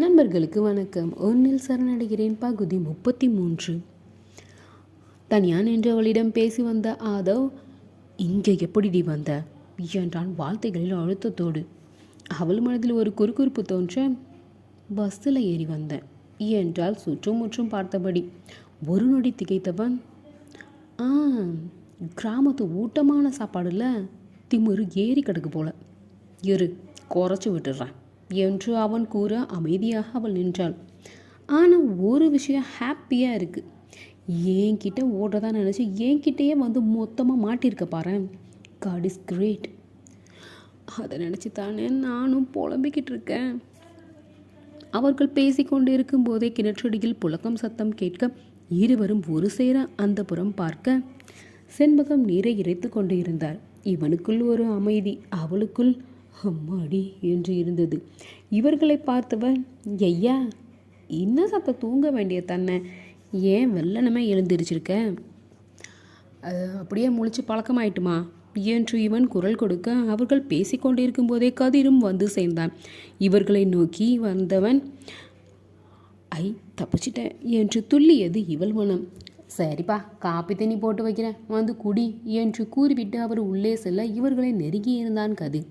நண்பர்களுக்கு வணக்கம். ஒன்னில் சரணடைகிறேன். பகுதி முப்பத்தி மூன்று தனியான் என்றவளிடம் பேசி வந்த ஆதவ் இங்கே எப்படிடி வந்த? என்றான் வார்த்தைகளில் அழுத்தத்தோடு. அவள் மனதில் ஒரு குறுகுறுப்பு தோன்ற பஸ்ஸில் ஏறி வந்தேன் என்றால் சுற்றும் முற்றும் பார்த்தபடி. ஒரு நொடி திகைத்தவன்? ஆ கிராமத்து ஊட்டமான சாப்பாடுல திமிரு ஏறி கிடக்கு போல. இரு குறைச்சி விட்டுடுறேன் என்று அவன் கூற அமைதியாக அவள் நின்றாள். ஆனால் ஒரு விஷயம் ஹாப்பியாக இருக்குது என்கிட்ட ஓடுறதா நினச்சி என்கிட்டயே வந்து மொத்தமாக மாட்டியிருக்க பாரு. காட் இஸ் கிரேட் அதை நினச்சி தானே நானும் புலம்பிக்கிட்டு இருக்கேன். அவர்கள் பேசிக்கொண்டு இருக்கும்போதே கிணற்றடியில் புழக்கம் சத்தம் கேட்க இருவரும் ஒரு சேர அந்த புறம் பார்க்க செண்பகம் நீரை இறைத்து கொண்டு இருந்தார். இவனுக்குள் ஒரு அமைதி அவளுக்குள் அம்மாடி என்று இருந்தது. இவர்களை பார்த்தவன் ஐயா இன்னும் சத்த தூங்க வேண்டிய தன்னை ஏன் வெள்ளனமே எழுந்திருச்சிருக்க? அப்படியே முழிச்சு பழக்கமாயிட்டுமா? என்று இவன் குரல் கொடுக்க அவர்கள் பேசிக்கொண்டிருக்கும் போதே கதிரும் வந்து சேர்ந்தான். இவர்களை நோக்கி வந்தவன் ஐ தப்பிச்சிட்டேன் என்று துள்ளியது இவள் மனம். சரிப்பா காப்பி தண்ணி போட்டு வைக்கிறேன் வந்து குடி என்று கூறிவிட்டு அவர் உள்ளே செல்ல இவர்களை நெருங்கியிருந்தான் கதிர்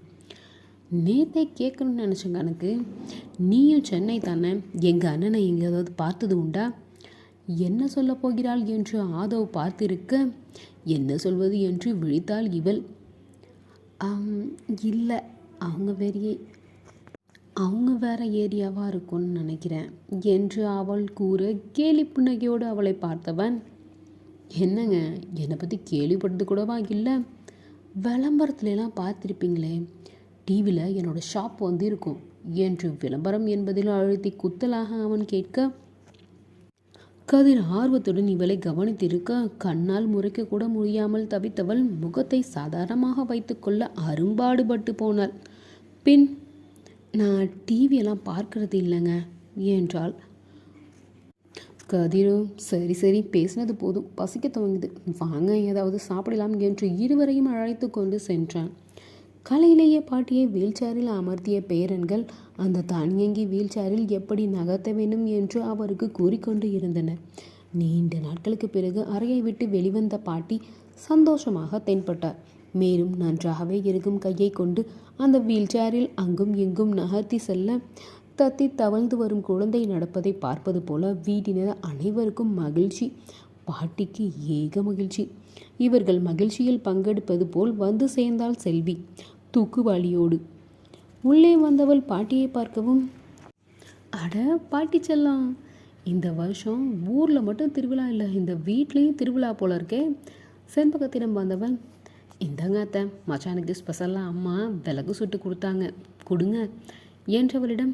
நேத்தே கேட்கணும்னு நினச்சங்க எனக்கு நீயும் சென்னை தானே? எங்கள் அண்ணனை எங்கேயாவது பார்த்தது உண்டா? என்ன சொல்ல போகிறாள் என்று ஆதவ் பார்த்திருக்க என்ன சொல்வது என்று விழித்தாள் இவள். இல்லை அவங்க வேறையே அவங்க வேற ஏரியாவாக இருக்கும்னு நினைக்கிறேன் என்று அவள் கூற கேலி புன்னகையோடு அவளை பார்த்தவன். என்னங்க என்னை பற்றி கேள்விப்பட்டது கூடவா இல்லை? விளம்பரத்துலலாம் பார்த்துருப்பீங்களே டிவியில் என்னோடய ஷாப் வந்து இருக்கும் என்று விளம்பரம் என்பதில் அழுத்தி குத்தலாக அவன் கேட்க கதிர் ஆர்வத்துடன் இவளை கவனித்திருக்க கண்ணால் முறைக்க கூட முடியாமல் தவித்தவள் முகத்தை சாதாரணமாக வைத்துக்கொள்ள அரும்பாடுபட்டு போனாள். பின் நான் டிவியெல்லாம் பார்க்கறது இல்லைங்க என்றாள். கதிரும் சரி சரி பேசினது போதும். பசிக்க துவங்குது. வாங்க ஏதாவது சாப்பிடலாம் என்று இருவரையும் அழைத்து கொண்டு சென்றான். காலையிலேயே பாட்டியை வீல்சேரில் அமர்த்திய பேரன்கள் அந்த தானியங்கி வீல்சேரில் எப்படி நகர்த்த வேண்டும் என்று அவருக்கு கூறிக்கொண்டு இருந்தனர். நீண்ட நாட்களுக்கு பிறகு அறையை விட்டு வெளிவந்த பாட்டி சந்தோஷமாக தென்பட்டார். மேலும் நன்றாகவே இருக்கும் கையை கொண்டு அந்த வீல்சேரில் அங்கும் இங்கும் நகர்த்தி செல்ல தத்தி தவழ்ந்து வரும் குழந்தை நடப்பதை பார்ப்பது போல வீட்டினர் அனைவருக்கும் மகிழ்ச்சி. பாட்டிக்கு ஏக மகிழ்ச்சி. இவர்கள் மகிழ்ச்சியில் பங்கெடுப்பது போல் வந்து சேர்ந்தாள் செல்வி. தூக்குவாளியோடு உள்ளே வந்தவள் பாட்டியை பார்க்கவும் அட பாட்டி செல்லாம் இந்த வருஷம் ஊரில் மட்டும் திருவிழா இல்லை இந்த வீட்லேயும் திருவிழா போல இருக்கே. செண்பகத்திடம் வந்தவன் இந்தங்க அத்தை மச்சானுக்கு ஸ்பெஷலாக அம்மா விலகு சுட்டு கொடுத்தாங்க கொடுங்க என்றவளிடம்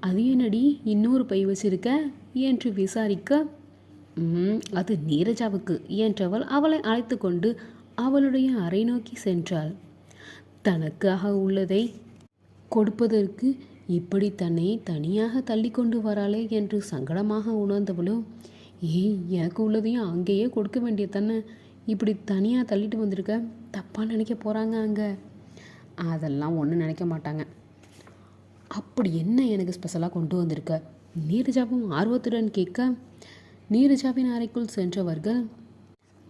அது என்னடி இன்னொரு பை வச்சிருக்க? என்று விசாரிக்க அது நீரஜாவுக்கு என்றவள் அவளை அழைத்து கொண்டு அவளுடைய அறை நோக்கி சென்றாள். தனக்காக உள்ளதை கொடுப்பதற்கு இப்படி தன்னை தனியாக தள்ளி கொண்டு வராளே என்று சங்கடமாக உணர்ந்தவளோ ஏய் எனக்கு உள்ளதையும் அங்கேயே கொடுக்க வேண்டிய தானே? இப்படி தனியாக தள்ளிட்டு வந்திருக்க தப்பாக நினைக்க போகிறாங்க அங்கே. அதெல்லாம் ஒன்றும் நினைக்க மாட்டாங்க. அப்படி என்ன எனக்கு ஸ்பெஷலாக கொண்டு வந்திருக்க? நீரஜாவும் ஆர்வத்துடன் கேட்க நீரஜாவின் அறைக்குள் சென்றவர்கள்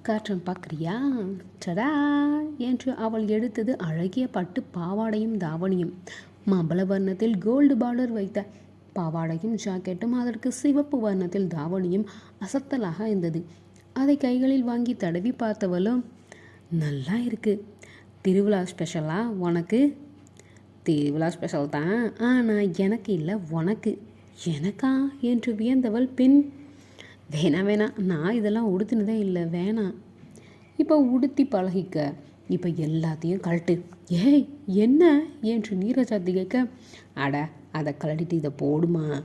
காற்றம் பார்க்குறியா? சடா! என்று அவள் எடுத்தது அழகிய பட்டு பாவாடையும் தாவணியும். மாம்பழ வர்ணத்தில் கோல்டு பார்டர் வைத்த பாவாடையும் ஜாக்கெட்டும் அதற்கு சிவப்பு வர்ணத்தில் தாவணியும் அசத்தலாக இருந்தது. அதை கைகளில் வாங்கி தடவி பார்த்தவளும் நல்லா இருக்கு. திருவிழா ஸ்பெஷலா உனக்கு? திருவிழா ஸ்பெஷல் தான். ஆனால் எனக்கு இல்லை உனக்கு. எனக்கா? என்று வியந்தவள் பின் வேணாம் வேணாம் நான் இதெல்லாம் உடுத்தினதே இல்லை. வேணாம் இப்போ உடுத்தி பழகிக்க. இப்போ எல்லாத்தையும் கழட்டு. ஏய் என்ன? என்று நீரஜாத்தி கேட்க அட அதை கழட்டிட்டு இதை போடுமா?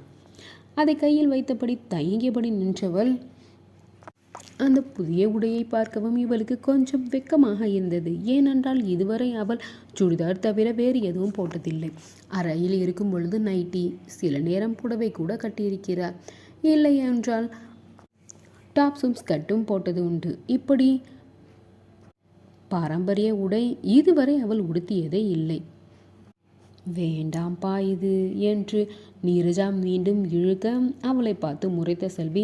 அதை கையில் வைத்தபடி தயங்கியபடி நின்றவள் அந்த புதிய உடையை பார்க்கவும் இவளுக்கு கொஞ்சம் வெக்கமாக இருந்தது. ஏனென்றால் இதுவரை அவள் சுடிதார் தவிர வேறு எதுவும் போட்டதில்லை. அறையில் இருக்கும் பொழுது நைட்டி சில நேரம் புடவை கூட கட்டியிருக்கிறார். இல்லை என்றால் டாப்ஸும் ஸ்கர்ட்டும் போட்டது உண்டு. இப்படி பாரம்பரிய உடை இதுவரை அவள் உடுத்தியதே இல்லை. வேண்டாம்பா இது என்று நீரஜா மீண்டும் இழுக்க அவளை பார்த்து முறைத்த செல்வி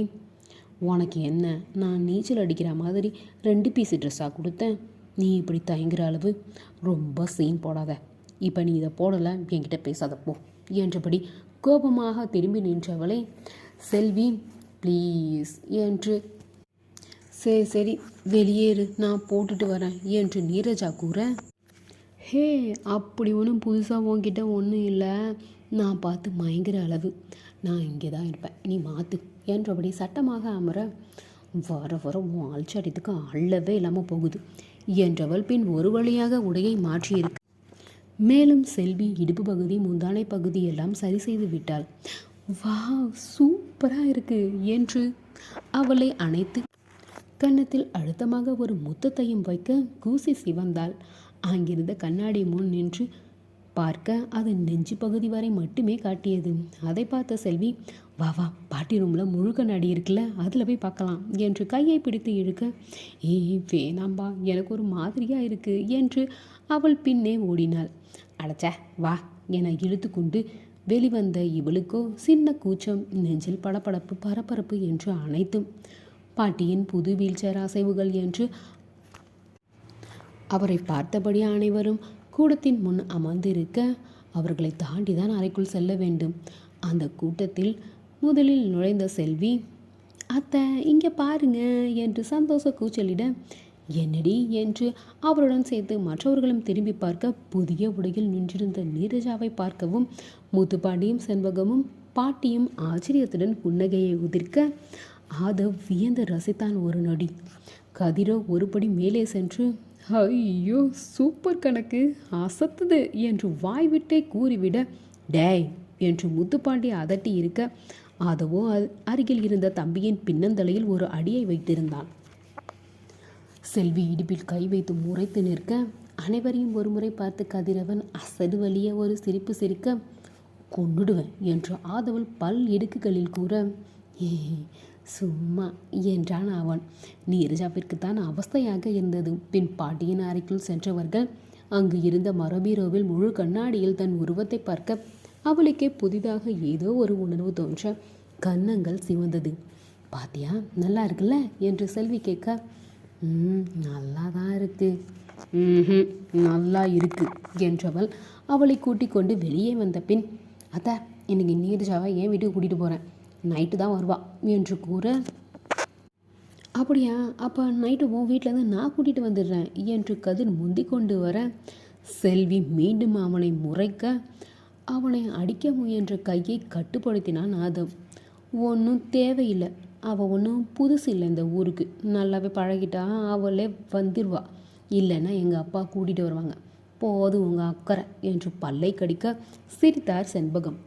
உனக்கு என்ன? நான் நீச்சல் அடிக்கிற மாதிரி ரெண்டு பீஸ் ட்ரெஸ்ஸாக கொடுத்தேன். நீ இப்படி தயங்குற அளவு ரொம்ப சீன் போடாத. இப்போ நீ இதை போடலை என்கிட்ட பேசாத போ என்றபடி கோபமாக திரும்பி நின்றவளை செல்வி ப்ளீஸ் என்று. சரி சரி வெளியேறு நான் போட்டுட்டு வரேன் என்று நீரஜா கூற. ஹே அப்படி ஒன்றும் புதுசாக உன்கிட்ட ஒன்றும் இல்லை. நான் பார்த்து மயங்குற அளவு. நான் இங்கே தான் இருப்பேன் நீ மாற்று என்றபடி சட்டமாக அமர. வர வர உன் ஆள்சாடித்துக்கு அள்ளவே இல்லாமல் போகுது என்றவள் பின் ஒரு வழியாக உடையை மாற்றியிருக்கு. மேலும் செல்வி இடுப்பு பகுதி முந்தானை பகுதி எல்லாம் சரி செய்து விட்டாள். வா சூப்பராக இருக்கு என்று அவளை அணைத்து கன்னத்தில் அழுத்தமாக ஒரு முத்தத்தையும் வைக்க கூசி சிவந்தாள். அங்கிருந்த கண்ணாடி முன் நின்று பார்க்க அது நெஞ்சு பகுதி வரை மட்டுமே காட்டியது. அதை பார்த்த செல்வி வா வா பாட்டி ரூமில் முழு கண்ணாடி இருக்குல்ல அதில் போய் பார்க்கலாம் என்று கையை பிடித்து இழுக்க ஏய் வேணாம்பா எனக்கு ஒரு மாதிரியாக இருக்கு என்று அவள் பின்னே ஓடினாள். அடைச்ச வா என இழுத்து கொண்டு வெளிவந்த இவளுக்கோ சின்ன கூச்சம் நெஞ்சில் படபடப்பு பரபரப்பு என்று அனைத்தும். பாட்டியின் புது வீல்சேர் அசைவுகள் என்று அவரை பார்த்தபடி அனைவரும் கூடத்தின் முன் அமர்ந்திருக்க அவர்களை தாண்டி தான் அறைக்குள் செல்ல வேண்டும். அந்த கூட்டத்தில் முதலில் நுழைந்த செல்வி அத்தை இங்கே பாருங்க என்று சந்தோஷ கூச்சலிட என்னடி என்று அவருடன் சேர்த்து மற்றவர்களும் திரும்பி பார்க்க புதிய உடையில் நின்றிருந்த நீரஜாவை பார்க்கவும் முத்துப்பாண்டியும் செண்பகமும் பாட்டியும் ஆச்சரியத்துடன் புன்னகையை உதிர்க்க ஆதவ் வியந்து ரசித்தான் ஒரு நொடி. கதிரோ ஒருபடி மேலே சென்று ஐயோ சூப்பர் கணக்கு! அசத்துது! என்று வாய்விட்டே கூறிவிட டேய்! என்று முத்துப்பாண்டி அதட்டி இருக்க ஆதவோ அ- அருகில் இருந்த தம்பியின் பின்னந்தலையில் ஒரு அடியை வைத்திருந்தான். செல்வி இடுப்பில் கை வைத்து முறைத்து நிற்க அனைவரையும் ஒருமுறை பார்த்து கதிரவன் அசடு வழிய ஒரு சிரிப்பு சிரிக்க கொண்டுடுவேன் என்று ஆதவள் பல் இடுக்குகளில் கூற "ஏ, சும்மா என்றான் அவன். நீரஜாவிற்கு தான் அவஸ்தையாக இருந்தது. பின் பாட்டியின் அறைக்குள் சென்றவர்கள் அங்கு இருந்த மரபீரோவில் முழு கண்ணாடியில் தன் உருவத்தை பார்க்க அவளுக்கே புதிதாக ஏதோ ஒரு உணர்வு தோன்ற கன்னங்கள் சிவந்தது. பாத்தியா நல்லா இருக்குல்ல? என்று செல்வி கேட்க ம் நல்லா தான் இருக்கு. ம்ஹும், நல்லா இருக்கு என்றவள் அவளை கூட்டிக் கொண்டு வெளியே வந்த பின் அத்தை இன்னைக்கு நீரஜாவை என் வீட்டுக்கு கூட்டிகிட்டு போகிறேன் நைட்டு தான் வருவா என்று கூற அப்படியா அப்போ நைட்டு உன் வீட்டிலேருந்து நான் கூட்டிகிட்டு வந்துடுறேன் என்று கதிர் முந்தி கொண்டு வர செல்வி மீண்டும் அவனை முறைக்க அவனை அடிக்க முயன்ற கையை கட்டுப்படுத்தினான் ஆதம் ஒன்றும் தேவையில்லை. அவள் ஒன்றும் புதுசு இல்லை இந்த ஊருக்கு. நல்லாவே பழகிட்டா அவளே வந்துடுவா இல்லைன்னா எங்கள் அப்பா கூட்டிகிட்டு வருவாங்க. போதும் உங்கள் அக்கறை என்று பல்லை கடிக்க சிரித்தார் செண்பகம்.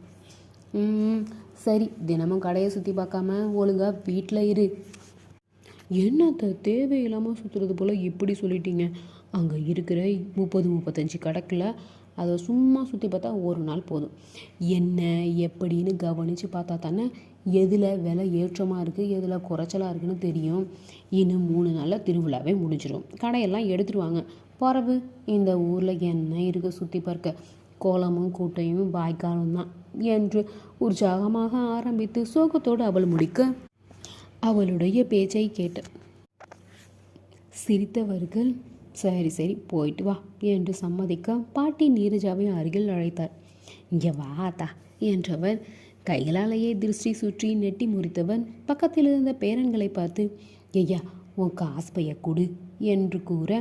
சரி தினமும் கடையை சுற்றி பார்க்காம ஒழுங்காக வீட்டில் இரு. என்னத்த தேவையில்லாமல் சுற்றுறது போல் இப்படி சொல்லிட்டீங்க? அங்கே இருக்கிற முப்பது முப்பத்தஞ்சு கடக்கில் அதை சும்மா சுற்றி பார்த்தா ஒரு நாள் போதும். என்ன எப்படின்னு கவனித்து பார்த்தா தானே எதில் விலை ஏற்றமாக இருக்குது எதில் குறைச்சலாக இருக்குன்னு தெரியும். இன்னும் மூணு நாளில் திருவிழாவே முடிஞ்சிடும் கடையெல்லாம் எடுத்துருவாங்க பறவு இந்த ஊரில் என்ன இருக்குது சுற்றி பார்க்க? கோலமும் கூட்டையும் வாய்க்காலும் தான் என்று உற்சாகமாக ஆரம்பித்து சோகத்தோடு அவள் முடிக்க அவளுடைய பேச்சை கேட்டு. சிரித்தவர்கள் சரி சரி போயிட்டு வா என்று சம்மதிக்க பாட்டி நீரஜாவை அருகில் அழைத்தார். இங்கே வாத்தா என்றவர் கைகளாலேயே திருஷ்டி சுற்றி நெட்டி முறித்தவன் பக்கத்தில் இருந்த பேரன்களை பார்த்து ஐயா உன் காசு பைய கொடு என்று கூற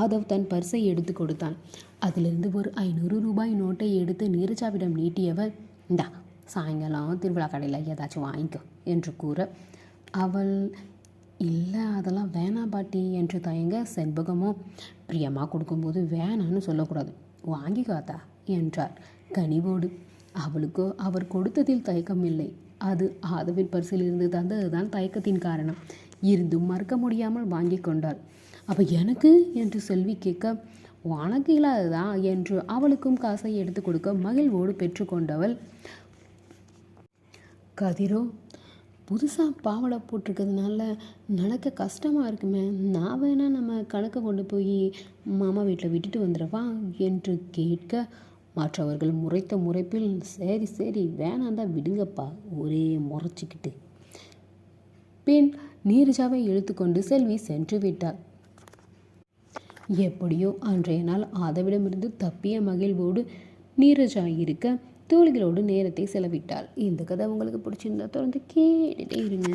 ஆதவ் தன் பரிசை எடுத்து கொடுத்தான். அதிலிருந்து ஒரு ஐநூறு ரூபாய் நோட்டை எடுத்து நீரஜாவிடம் நீட்டியவர் இந்தா சாயங்காலம் திருவிழா கடையில் ஏதாச்சும் வாங்கிக்கோ என்று கூற அவள் இல்லை அதெல்லாம் வேணாம் பாட்டி என்று தயங்க செண்பகமோ பிரியமாக கொடுக்கும்போது வேணான்னு சொல்லக்கூடாது. வாங்கிக்காத்தா என்றார் கனிவோடு. அவளுக்கோ அவர் கொடுத்ததில் தயக்கம் இல்லை. அது ஆதவின் பரிசில் இருந்து தந்ததுதான் தயக்கத்தின் காரணம். இருந்தும் மறுக்க முடியாமல் வாங்கி கொண்டாள். அப்போ எனக்கு? என்று செல்வி கேட்க உனக்கு இல்லாததா? என்று அவளுக்கும் காசை எடுத்து கொடுக்க மகிழ்வோடு பெற்றுக்கொண்டவள் கதிரோ புதுசாக பாவாடை போட்டிருக்கிறதுனால நடக்க கஷ்டமாக இருக்குமே. நான் வேணால் நம்ம கணக்கை கொண்டு போய் மாமா வீட்டில் விட்டுட்டு வந்துடவா என்று கேட்க மற்றவர்கள் முறைத்த முறைப்பில் சரி சரி வேணாண்டா விடுங்கப்பா ஒரே முறைச்சிக்கிட்டு. பின் நீரஜாவை இழுத்துக்கொண்டு செல்வி சென்று விட்டாள். எப்படியோ அன்றைய நாள் ஆதவிடமிருந்து தப்பிய மகிழ்வோடு நீரஜா இருக்க தோழிகளோடு நேரத்தை செலவிட்டாள் இந்த கதை உங்களுக்கு பிடிச்சிருந்தா தொடர்ந்து கேட்டுட்டே இருங்க.